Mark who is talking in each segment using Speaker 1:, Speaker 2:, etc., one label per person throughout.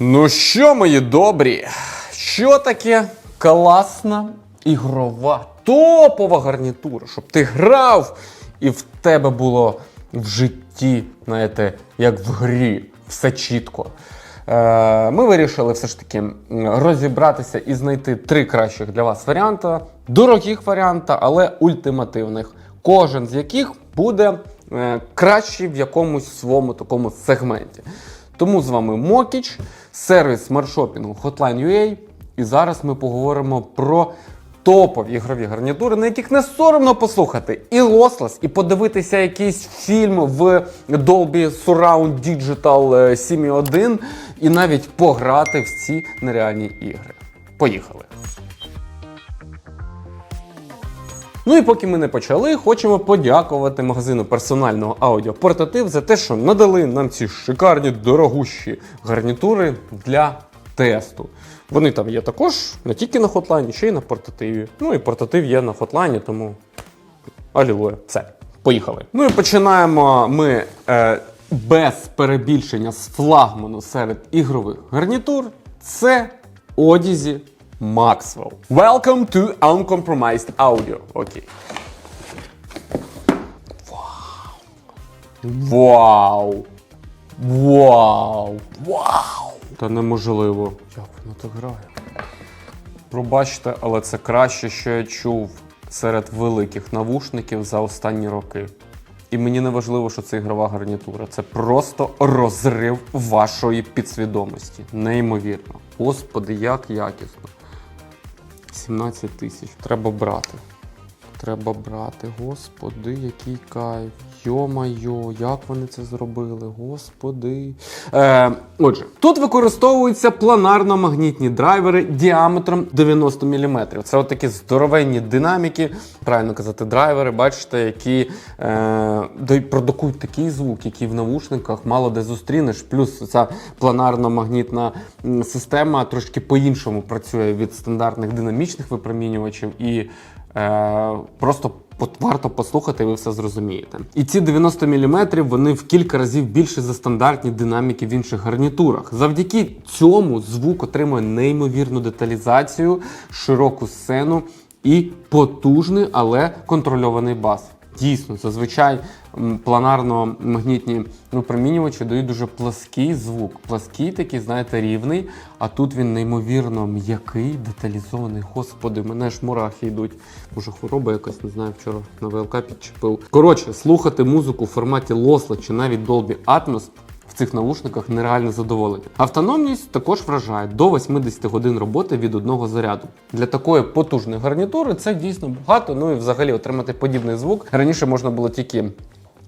Speaker 1: Ну що, мої добрі? Що таке класна ігрова топова гарнітура, щоб ти грав і в тебе було в житті, знаєте, як в грі, все чітко. Е, Ми вирішили все ж таки розібратися і знайти три кращих для вас варіанта, дорогих варіанта, але ультимативних. Кожен з яких буде е, кращий в якомусь своєму такому сегменті. Тому з вами Мокіч, сервіс смартшопінгу Hotline.ua. І зараз ми поговоримо про топові ігрові гарнітури, на яких не соромно послухати і Lossless, і подивитися якийсь фільм в Dolby Surround Digital е, 7.1, і навіть пограти в ці нереальні ігри. Поїхали! Ну і поки ми не почали, хочемо подякувати магазину персонального аудіопортатив за те, що надали нам ці шикарні дорогущі гарнітури для тесту. Вони там є також не тільки на хотлайні, ще й на портативі. Ну і портатив є на хотлайні, тому алілуя. Все, поїхали. Ну і починаємо ми е, без перебільшення з флагману серед ігрових гарнітур. Це одязі Maxwell. Welcome to Uncompromised Audio. Окей. Вау! Вау! Вау! Та неможливо. Як воно так грає? Пробачте, але це краще, що я чув серед великих навушників за останні роки. І мені не важливо, що це ігрова гарнітура. Це просто розрив вашої підсвідомості. Неймовірно. Господи, як якісно. 17 тисяч. Треба брати. Треба брати. Господи, який кайф. Йо-майо, як вони це зробили? Господи. Е, отже, тут використовуються планарно-магнітні драйвери діаметром 90 мм. Це от такі здоровенні динаміки, правильно казати, драйвери, бачите, які е, продукують такий звук, який в навушниках мало де зустрінеш. Плюс ця планарно-магнітна система трошки по-іншому працює від стандартних динамічних випромінювачів і просто От варто послухати, і ви все зрозумієте. І ці 90 мм вони в кілька разів більше за стандартні динаміки в інших гарнітурах. Завдяки цьому звук отримує неймовірну деталізацію, широку сцену і потужний, але контрольований бас. Дійсно, зазвичай планарно-магнітні випромінювачі дають дуже плаский звук. Плаский такий, знаєте, рівний, а тут він неймовірно м'який, деталізований. Господи, мене ж мурахи йдуть. Може, хвороба якась, не знаю, вчора на ВЛК підчепив. Коротше, слухати музику в форматі Lossless чи навіть Dolby Atmos в цих навушниках нереальне задоволення. Автономність також вражає до 80 годин роботи від одного заряду. Для такої потужної гарнітури це дійсно багато. Ну і взагалі отримати подібний звук раніше можна було тільки.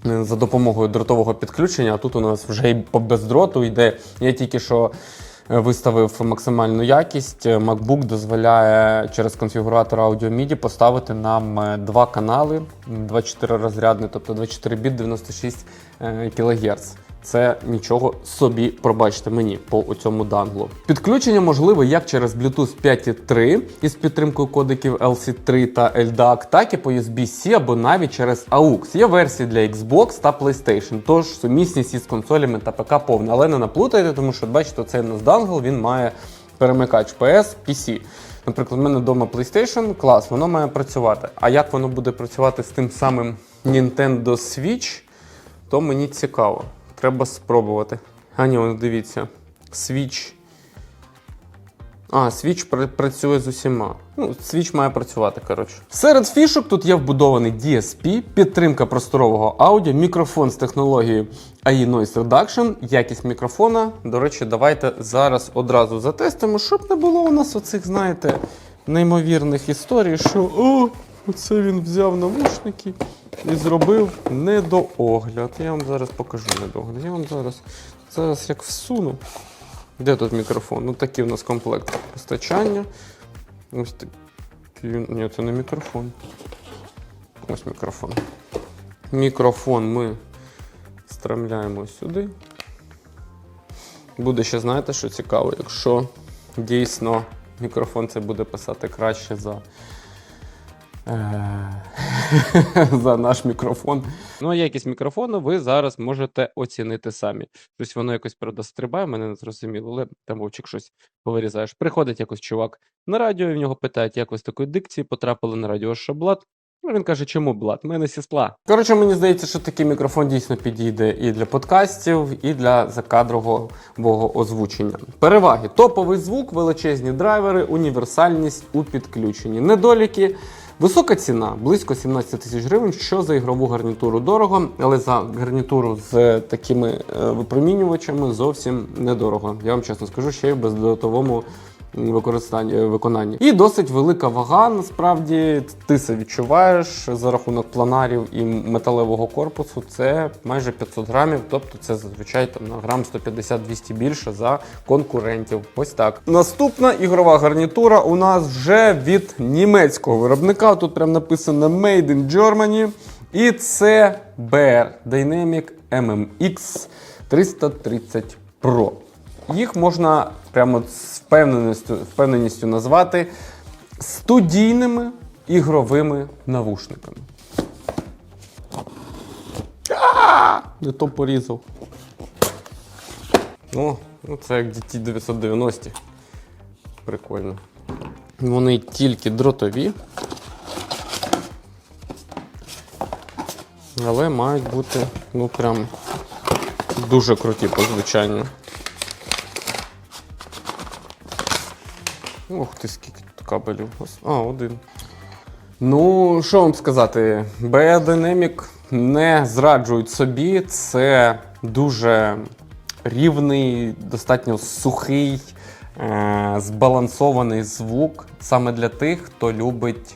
Speaker 1: Е, За допомогою дротового підключення, а тут у нас вже і по бездроту йде. Я тільки що е, виставив максимальну якість. Е, MacBook дозволяє через конфігуратор Audio MIDI поставити нам два канали, м, 24 розрядний, тобто 24 біт 96 е, кГц. Це нічого собі, пробачте мені по цьому данглу. Підключення можливе як через Bluetooth 5.3 із підтримкою кодеків LC3 та LDAC, так і по USB-C або навіть через AUX. Є версії для Xbox та PlayStation, тож сумісність із консолями та ПК повна. Але не наплутайте, тому що бачите, цей нас дангл він має перемикач PS, PC. Наприклад, у мене вдома PlayStation, клас, воно має працювати. А як воно буде працювати з тим самим Nintendo Switch, то мені цікаво. Треба спробувати. А ні, воно дивіться. Switch. А, Switch пр- працює з усіма. Ну, Switch має працювати, коротше. Серед фішок тут є вбудований DSP, підтримка просторового аудіо, мікрофон з технологією AI Noise Reduction, якість мікрофона. До речі, давайте зараз одразу затестимо, щоб не було у нас оцих, знаєте, неймовірних історій, що о, оце він взяв навушники і зробив недоогляд. Я вам зараз покажу недоогляд. Я вам зараз, зараз як всуну. Де тут мікрофон? Ну такий у нас комплект постачання. Ось такий. Ні, це не мікрофон. Ось мікрофон. Мікрофон ми встромляємо сюди. Буде ще, знаєте, що цікаво, якщо дійсно мікрофон це буде писати краще за. За наш мікрофон. Ну, а якість мікрофону ви зараз можете оцінити самі. Щось воно якось правда стрибає, мене не зрозуміло, але там вовчик щось повирізаєш. Приходить якось чувак на радіо, і в нього питають, як з такої дикції потрапили на радіо що Блад. Ну, Він каже, чому блат? У мене сісла. Коротше, мені здається, що такий мікрофон дійсно підійде і для подкастів, і для закадрового озвучення. Переваги: топовий звук, величезні драйвери, універсальність у підключенні. Недоліки. Висока ціна близько 17 тисяч гривень, що за ігрову гарнітуру дорого, але за гарнітуру з такими е, випромінювачами зовсім недорого. Я вам чесно скажу, ще й в бездотовому використанні е, виконанні. І досить велика вага. Насправді ти це відчуваєш за рахунок планарів і металевого корпусу. Це майже 500 грамів, тобто це зазвичай там на грам 150-200 більше за конкурентів. Ось так. Наступна ігрова гарнітура у нас вже від німецького виробника. Тут прям написано Made in Germany. І це BR Dynamic MMX 330 Pro. Їх можна прямо з впевненістю, впевненістю назвати студійними ігровими навушниками. Не то порізав. О, ну це як DT 990. Прикольно. Вони тільки дротові. Але мають бути, ну прям дуже круті по звучанню. Ух ти, скільки тут кабелів. А, один. Ну, що вам сказати, BE Dynamic не зраджують собі. Це дуже рівний, достатньо сухий, е- збалансований звук саме для тих, хто любить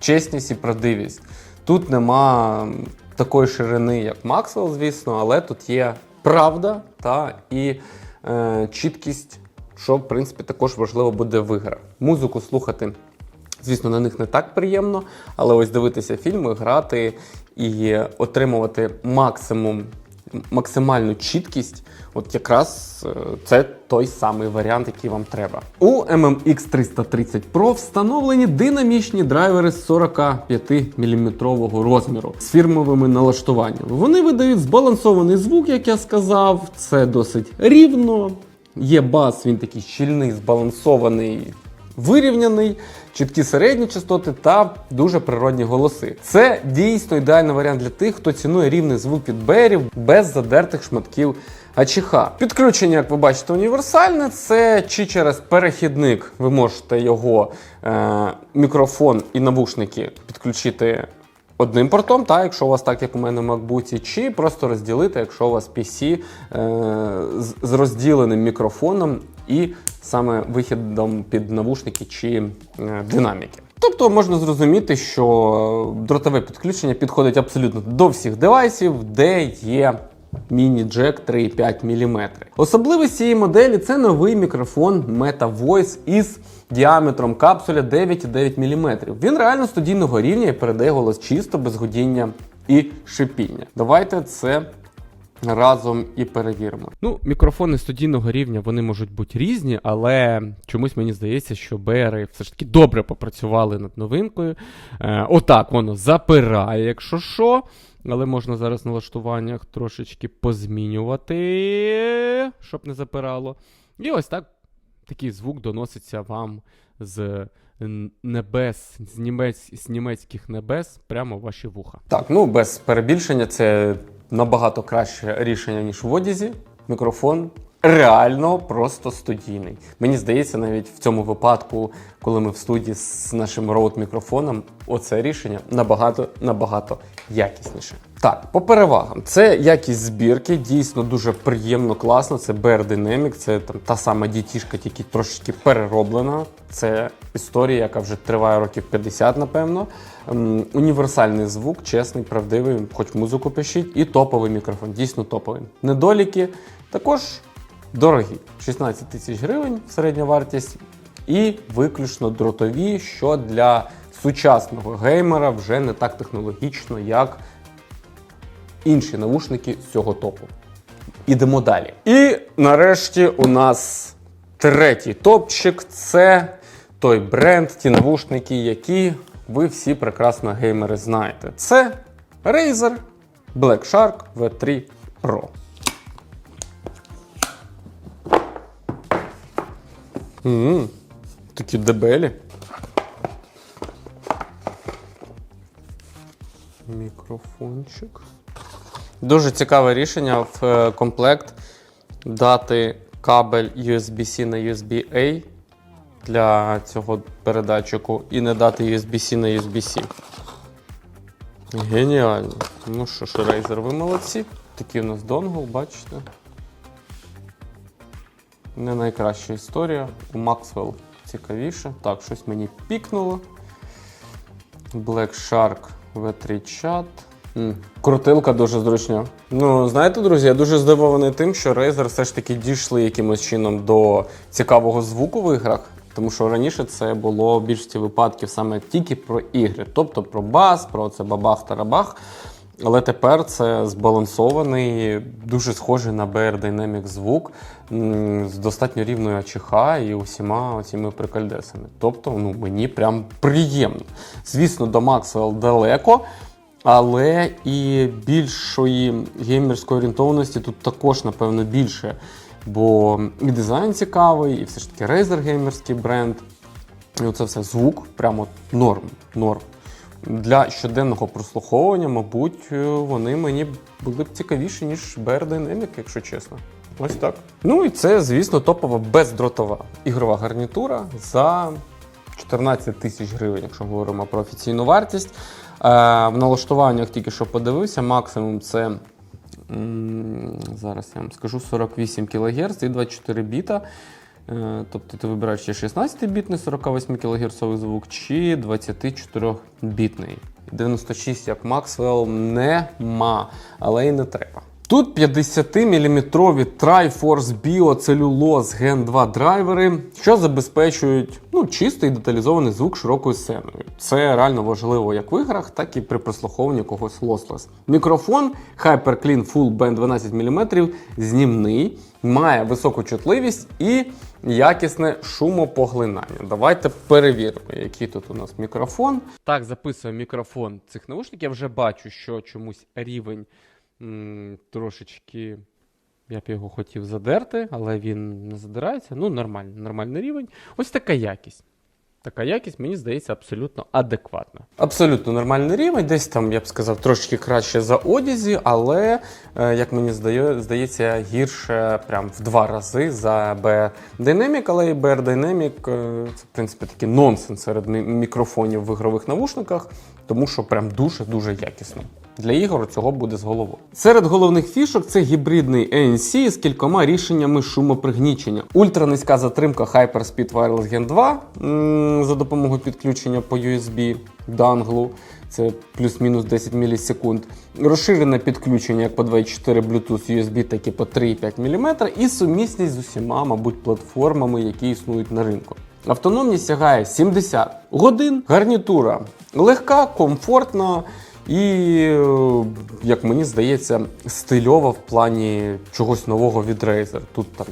Speaker 1: чесність і правдивість. Тут нема такої ширини, як Maxwell, звісно, але тут є правда та і е- чіткість що в принципі також важливо буде в іграх. Музику слухати, звісно, на них не так приємно, але ось дивитися фільми, грати і отримувати максимум. Максимальну чіткість, от якраз е, це той самий варіант, який вам треба. У MMX 330 Pro встановлені динамічні драйвери з 45 мм розміру з фірмовими налаштуваннями. Вони видають збалансований звук, як я сказав, це досить рівно, Є бас, він такий щільний, збалансований, вирівняний, чіткі середні частоти та дуже природні голоси. Це дійсно ідеальний варіант для тих, хто цінує рівний звук від берів без задертих шматків АЧХ. Підключення, як ви бачите, універсальне. Це чи через перехідник ви можете його е, мікрофон і навушники підключити одним портом, та, якщо у вас так, як у мене в MacBook, чи просто розділити, якщо у вас PC е, з, розділеним мікрофоном і саме вихідом під навушники чи е, динаміки. Тобто можна зрозуміти, що дротове підключення підходить абсолютно до всіх девайсів, де є міні-джек 3,5 мм. Особливість цієї моделі це новий мікрофон Meta Voice із діаметром капсуля 9,9 мм. Він реально студійного рівня і передає голос чисто, без гудіння і шипіння. Давайте це. Разом і перевіримо. Ну, мікрофони студійного рівня вони можуть бути різні, але чомусь мені здається, що БРи все ж таки добре попрацювали над новинкою. Е, Отак воно запирає, якщо що. Але можна зараз на налаштуваннях трошечки позмінювати, щоб не запирало. І ось так такий звук доноситься вам з небес, з, німець, з німецьких небес прямо в ваші вуха. Так, ну без перебільшення, це набагато краще рішення, ніж в одязі. Мікрофон реально просто студійний. Мені здається, навіть в цьому випадку, коли ми в студії з нашим роут-мікрофоном, оце рішення набагато набагато якісніше. Так, по перевагам, це якість збірки, дійсно дуже приємно, класно. Це BR Dynamic, це там та сама дітішка, тільки трошечки перероблена. Це історія, яка вже триває років 50, напевно. Ем, універсальний звук, чесний, правдивий, хоч музику пишіть, і топовий мікрофон, дійсно топовий. Недоліки також дорогі. 16 тисяч гривень середня вартість, і виключно дротові, що для сучасного геймера вже не так технологічно, як інші навушники з цього топу. Ідемо далі. І нарешті у нас третій топчик це той бренд, ті навушники, які ви всі прекрасно геймери знаєте. Це Razer Black Shark V3 Pro. М такі дебелі. Мікрофончик. Дуже цікаве рішення в е, комплект дати кабель USB-C на USB-A для цього передатчику і не дати USB-C на USB-C. Геніально. Ну що ж, Razer, ви молодці. Такий у нас донгл, бачите. Не найкраща історія. У Maxwell цікавіше. Так, щось мені пікнуло. Black Shark V3 Chat. Крутилка дуже зручна. Ну, знаєте, друзі, я дуже здивований тим, що Razer все ж таки дійшли якимось чином до цікавого звуку в іграх. Тому що раніше це було в більшості випадків саме тільки про ігри, тобто про бас, про це бабах-тарабах. Але тепер це збалансований, дуже схожий на BR Dynamic звук з достатньо рівною АЧХ і усіма цими прикольдесами. Тобто, ну мені прям приємно. Звісно, до Maxwell далеко, але і більшої геймерської орієнтованості тут також, напевно, більше. Бо і дизайн цікавий, і все ж таки Razer геймерський бренд. І оце все звук, прямо норм. норм. Для щоденного прослуховування, мабуть, е, вони мені були б цікавіші, ніж BR Dynamic, якщо чесно. Ось так. Ну і це, звісно, топова бездротова ігрова гарнітура за 14 тисяч гривень, якщо говоримо про офіційну вартість. Е, в налаштуваннях тільки що подивився, максимум це зараз я вам скажу 48 кГц і 24 біта. Е, Тобто ти вибираєш чи 16-бітний 48 кГц звук, чи 24-бітний. 96 як Maxwell нема, але й не треба. Тут 50-мм Triforce Bio Gen 2 драйвери, що забезпечують ну, чистий деталізований звук широкою сценою. Це реально важливо як в іграх, так і при прослуховуванні когось lossless. Мікрофон HyperClean Full Band 12 мм знімний, має високу чутливість і якісне шумопоглинання. Давайте перевіримо, який тут у нас мікрофон. Так, записує мікрофон цих наушників. Я вже бачу, що чомусь рівень м, трошечки. Я б його хотів задерти, але він не задирається. Ну, нормальний, нормальний рівень. Ось така якість. Така якість, мені здається, абсолютно адекватна. Абсолютно нормальний рівень, десь там, я б сказав, трошки краще за одязі, але, е, як мені здається, гірше прям в два рази за BR Dynamic, але і BR Dynamic е, це, в принципі, такий нонсенс серед мікрофонів в ігрових навушниках, тому що прям дуже-дуже якісно. Для ігор цього буде з головою. Серед головних фішок це гібридний ANC з кількома рішеннями шумопригнічення. Ультранизька затримка Hyperspeed Wireless Gen 2 за допомогою підключення по USB данглу. Це плюс-мінус 10 мілісекунд. Розширене підключення як по 2.4 Bluetooth USB, так і по 3,5 мм. І сумісність з усіма, мабуть, платформами, які існують на ринку. Автономність сягає 70 годин. Гарнітура легка, комфортна і, е, як мені здається, стильова в плані чогось нового від Razer. Тут там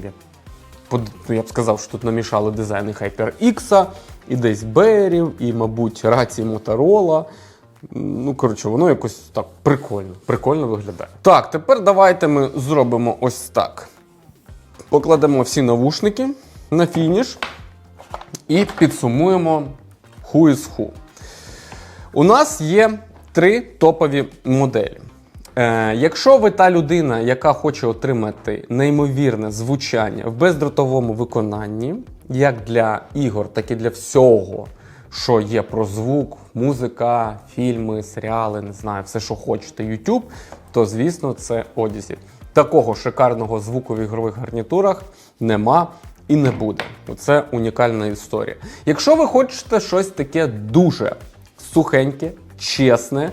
Speaker 1: под- ну, я б сказав, що тут намішали дизайни HyperX, і десь Берів, і, мабуть, рації Motorola. Ну, коротше, воно якось так прикольно, прикольно виглядає. Так, тепер давайте ми зробимо ось так. Покладемо всі навушники на фініш і підсумуємо who is who. У нас є три топові моделі. Е, якщо ви та людина, яка хоче отримати неймовірне звучання в бездротовому виконанні, як для ігор, так і для всього, що є про звук, музика, фільми, серіали, не знаю, все, що хочете, YouTube, то звісно це Odyssey. Такого шикарного звуку в ігрових гарнітурах нема і не буде. Це унікальна історія. Якщо ви хочете щось таке дуже сухеньке, чесне,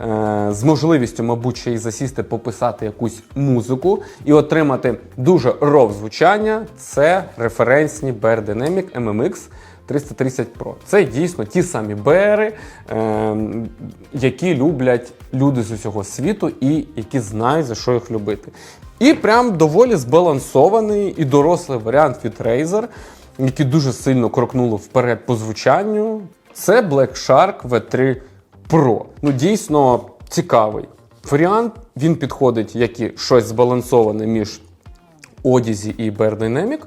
Speaker 1: е, з можливістю, мабуть, ще й засісти, пописати якусь музику і отримати дуже ров звучання, це референсні BR Dynamic MMX 330 Pro. Це дійсно ті самі е, які люблять люди з усього світу і які знають, за що їх любити. І прям доволі збалансований і дорослий варіант від Razer, які дуже сильно крокнули вперед по звучанню. Це Black Shark V3 Pro. Ну, дійсно цікавий варіант. Він підходить як і щось збалансоване між Одізі і Bear Dynamic,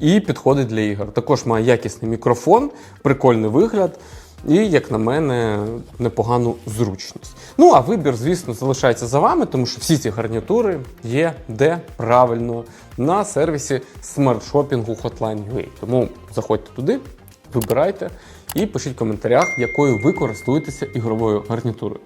Speaker 1: і підходить для ігор. Також має якісний мікрофон, прикольний вигляд. І, як на мене, непогану зручність. Ну а вибір, звісно, залишається за вами, тому що всі ці гарнітури є де правильно на сервісі смарт-шопінгу Hotline.ua. Тому заходьте туди, вибирайте і пишіть в коментарях, якою ви користуєтеся ігровою гарнітурою.